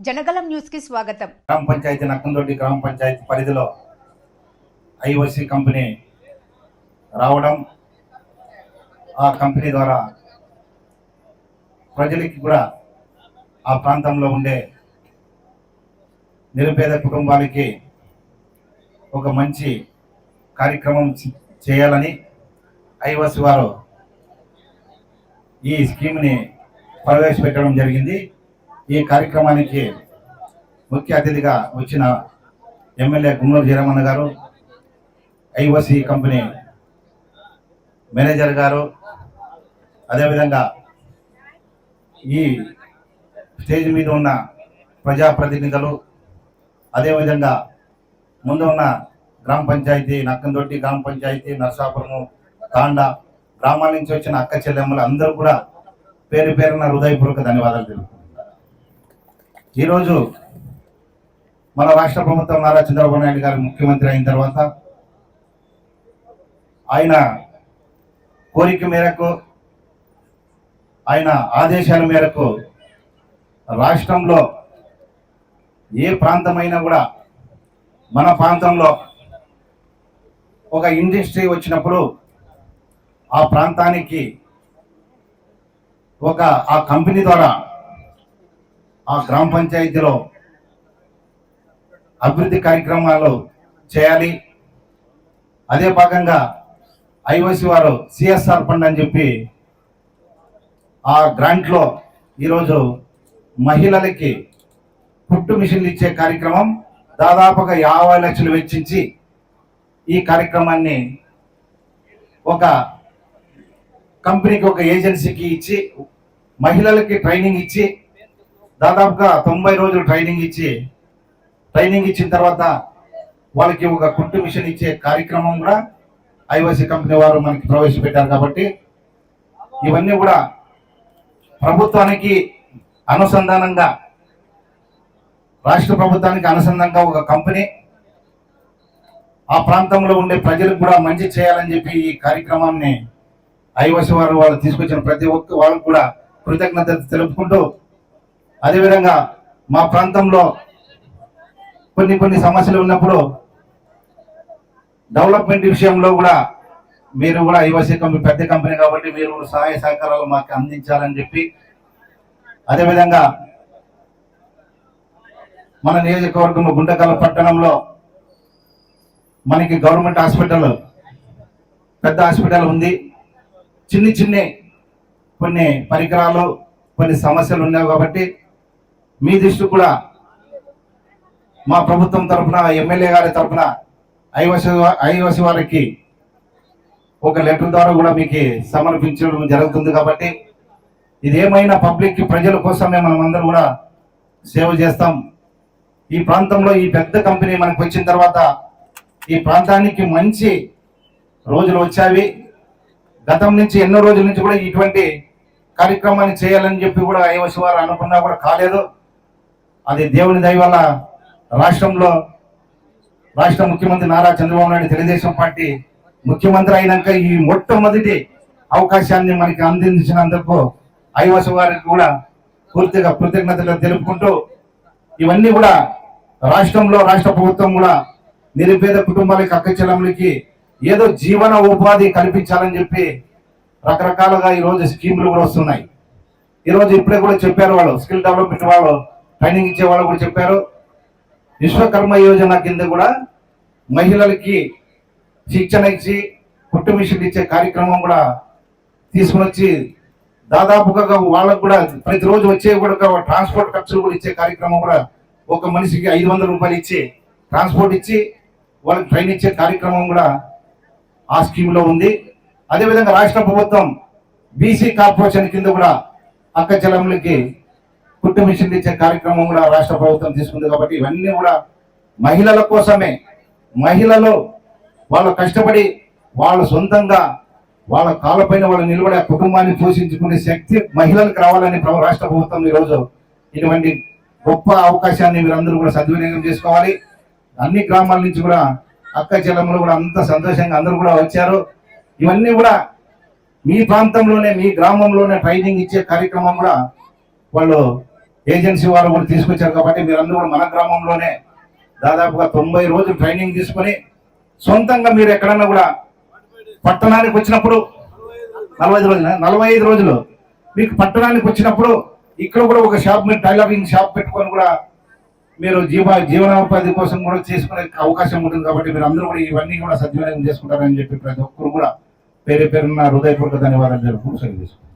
జనగలం న్యూస్కి స్వాగతం. గ్రామ పంచాయతీ నక్కందొడ్డి గ్రామ పంచాయతీ పరిధిలో ఐఓసి కంపెనీ రావడం ఆ కంపెనీ ద్వారా ప్రజలకి కూడా ఆ ప్రాంతంలో ఉండే నిరుపేద కుటుంబాలకి ఒక మంచి కార్యక్రమం చేయాలని ఐఓసి వారు ఈ స్కీమ్ని ప్రవేశపెట్టడం జరిగింది. ఈ కార్యక్రమానికి ముఖ్య అతిథిగా వచ్చిన ఎమ్మెల్యే గుమ్మూరు జయరమణ గారు ఐఓసి కంపెనీ మేనేజర్ గారు అదేవిధంగా ఈ స్టేజ్ మీద ఉన్న ప్రజాప్రతినిధులు అదేవిధంగా ముందు ఉన్న గ్రామ పంచాయతీ నక్కందొడ్డి గ్రామ పంచాయతీ నర్సాపురము తాండా గ్రామాల నుంచి వచ్చిన అక్క చెల్లెమ్మలు అందరూ కూడా పేరు పేరున హృదయపూర్వక ధన్యవాదాలు తెలుపుతున్నారు ఈరోజు మన రాష్ట్ర ప్రభుత్వం నారా చంద్రబాబు నాయుడు గారు ముఖ్యమంత్రి అయిన తర్వాత ఆయన కోరిక మేరకు ఆయన ఆదేశాల మేరకు రాష్ట్రంలో ఏ ప్రాంతమైనా కూడా మన ప్రాంతంలో ఒక ఇండస్ట్రీ వచ్చినప్పుడు ఆ ప్రాంతానికి ఒక ఆ కంపెనీ ద్వారా ఆ గ్రామ పంచాయతీలో అభివృద్ధి కార్యక్రమాలు చేయాలి. అదే భాగంగా ఐఓసి వారు సిఎస్ఆర్ ఫండ్ అని చెప్పి ఆ గ్రాంట్లో ఈరోజు మహిళలకి పుట్టు మిషన్లు ఇచ్చే కార్యక్రమం దాదాపుగా యాభై లక్షలు వెచ్చించి ఈ కార్యక్రమాన్ని ఒక కంపెనీకి ఒక ఏజెన్సీకి ఇచ్చి మహిళలకి ట్రైనింగ్ ఇచ్చి దాదాపుగా తొంభై రోజులు ట్రైనింగ్ ఇచ్చి ట్రైనింగ్ ఇచ్చిన తర్వాత వాళ్ళకి ఒక కుట్టు మిషన్ ఇచ్చే కార్యక్రమం కూడా ఐఓసి కంపెనీ వారు మనకి ప్రవేశపెట్టారు కాబట్టి ఇవన్నీ కూడా ప్రభుత్వానికి అనుసంధానంగా రాష్ట్ర ప్రభుత్వానికి అనుసంధానంగా ఒక కంపెనీ. ఆ ప్రాంతంలో ఉండే ప్రజలకు కూడా మంచి చేయాలని చెప్పి ఈ కార్యక్రమాన్ని ఐఓసి వారు వాళ్ళు తీసుకొచ్చిన ప్రతి ఒక్క వాళ్ళకు కూడా కృతజ్ఞత తెలుపుకుంటూ అదేవిధంగా మా ప్రాంతంలో కొన్ని కొన్ని సమస్యలు ఉన్నప్పుడు డెవలప్మెంట్ విషయంలో కూడా మీరు కూడా ఐఓసి కంపెనీ పెద్ద కంపెనీ కాబట్టి మీరు కూడా సహాయ సహకారాలు మాకు అందించాలని చెప్పి అదేవిధంగా మన నియోజకవర్గం గుంటకల్ పట్టణంలో మనకి గవర్నమెంట్ హాస్పిటల్ పెద్ద హాస్పిటల్ ఉంది. చిన్ని చిన్ని కొన్ని పరికరాలు కొన్ని సమస్యలు ఉన్నాయి కాబట్టి మీ దృష్టి కూడా మా ప్రభుత్వం తరఫున ఎమ్మెల్యే గారి తరఫున ఐవసి ఐవసి వారికి ఒక లెటర్ ద్వారా కూడా మీకు సమర్పించడం జరుగుతుంది కాబట్టి ఇది ఏమైనా పబ్లిక్ ప్రజల కోసమే మనం అందరూ కూడా సేవ చేస్తాం. ఈ ప్రాంతంలో ఈ పెద్ద కంపెనీ మనకు వచ్చిన తర్వాత ఈ ప్రాంతానికి మంచి రోజులు వచ్చావి గతం నుంచి ఎన్నో రోజుల నుంచి కూడా ఇటువంటి కార్యక్రమాన్ని చేయాలని చెప్పి కూడా ఐవసి వారు అనుకున్నా కూడా కాలేదు. అది దేవుని దయ వల్ల రాష్ట్రంలో రాష్ట్ర ముఖ్యమంత్రి నారా చంద్రబాబు నాయుడు తెలుగుదేశం పార్టీ ముఖ్యమంత్రి అయినాక ఈ మొట్టమొదటి అవకాశాన్ని మనకి అందించినందుకు ఐవస వారికి కూడా పూర్తిగా కృతజ్ఞతలు తెలుపుకుంటూ ఇవన్నీ కూడా రాష్ట్రంలో రాష్ట్ర ప్రభుత్వం కూడా నిరుపేద కుటుంబాలకి అక్కచెల్లములకి ఏదో జీవన ఉపాధి కల్పించాలని చెప్పి రకరకాలుగా ఈ రోజు స్కీములు కూడా వస్తున్నాయి. ఈ రోజు ఇప్పుడే కూడా చెప్పారు వాళ్ళు స్కిల్ డెవలప్మెంట్ వాళ్ళు ట్రైనింగ్ ఇచ్చే వాళ్ళు కూడా చెప్పారు. విశ్వకర్మ యోజన కింద కూడా మహిళలకి శిక్షణ ఇచ్చి కుట్టు మిషన్ ఇచ్చే కార్యక్రమం కూడా తీసుకుని వచ్చి దాదాపుగా వాళ్ళకు కూడా ప్రతిరోజు వచ్చే కూడా ట్రాన్స్పోర్ట్ ఖర్చులు కూడా ఇచ్చే కార్యక్రమం కూడా ఒక మనిషికి ఐదు వందల రూపాయలు ఇచ్చి ట్రాన్స్పోర్ట్ ఇచ్చి వాళ్ళకి ట్రైన్ ఇచ్చే కార్యక్రమం కూడా ఆ స్కీమ్లో ఉంది. అదేవిధంగా రాష్ట్ర ప్రభుత్వం బీసీ కార్పొరేషన్ కింద కూడా అక్క చెల్లెములకి కుట్టు మిషన్లు ఇచ్చే కార్యక్రమం కూడా రాష్ట్ర ప్రభుత్వం తీసుకుంది కాబట్టి ఇవన్నీ కూడా మహిళల కోసమే. మహిళలు వాళ్ళు కష్టపడి వాళ్ళు సొంతంగా వాళ్ళ కాళ్ళపైన వాళ్ళు నిలబడి ఆ కుటుంబాన్ని పోషించుకునే శక్తి మహిళలకు రావాలని రాష్ట్ర ప్రభుత్వం ఈరోజు ఇటువంటి గొప్ప అవకాశాన్ని మీరందరూ కూడా సద్వినియోగం చేసుకోవాలి. అన్ని గ్రామాల నుంచి కూడా అక్క చెల్లెమ్మలు కూడా అంత సంతోషంగా అందరూ కూడా వచ్చారు. ఇవన్నీ కూడా మీ ప్రాంతంలోనే మీ గ్రామంలోనే ట్రైనింగ్ ఇచ్చే కార్యక్రమం కూడా వాళ్ళు ఏజెన్సీ వాళ్ళు కూడా తీసుకొచ్చారు కాబట్టి మీరందరూ కూడా మన గ్రామంలోనే దాదాపుగా తొంభై రోజులు ట్రైనింగ్ తీసుకొని సొంతంగా మీరు ఎక్కడన్నా కూడా పట్టణానికి వచ్చినప్పుడు నలభై ఐదు రోజులు? నలభై ఐదు రోజులు. మీకు పట్టణానికి వచ్చినప్పుడు ఇక్కడ కూడా ఒక షాప్ మీరు టైలరింగ్ షాప్ పెట్టుకొని కూడా మీరు జీవ జీవనోపాధి కోసం కూడా చేసుకునే అవకాశం ఉంటుంది కాబట్టి మీరు అందరూ కూడా ఇవన్నీ కూడా సద్వినియోగం చేసుకుంటారని చెప్పి ప్రతి ఒక్కరు కూడా పేరు పేరున్న హృదయపూర్వక ధన్యవాదాలు జరుపుకుంటూ సెలవు తీసుకుంటారు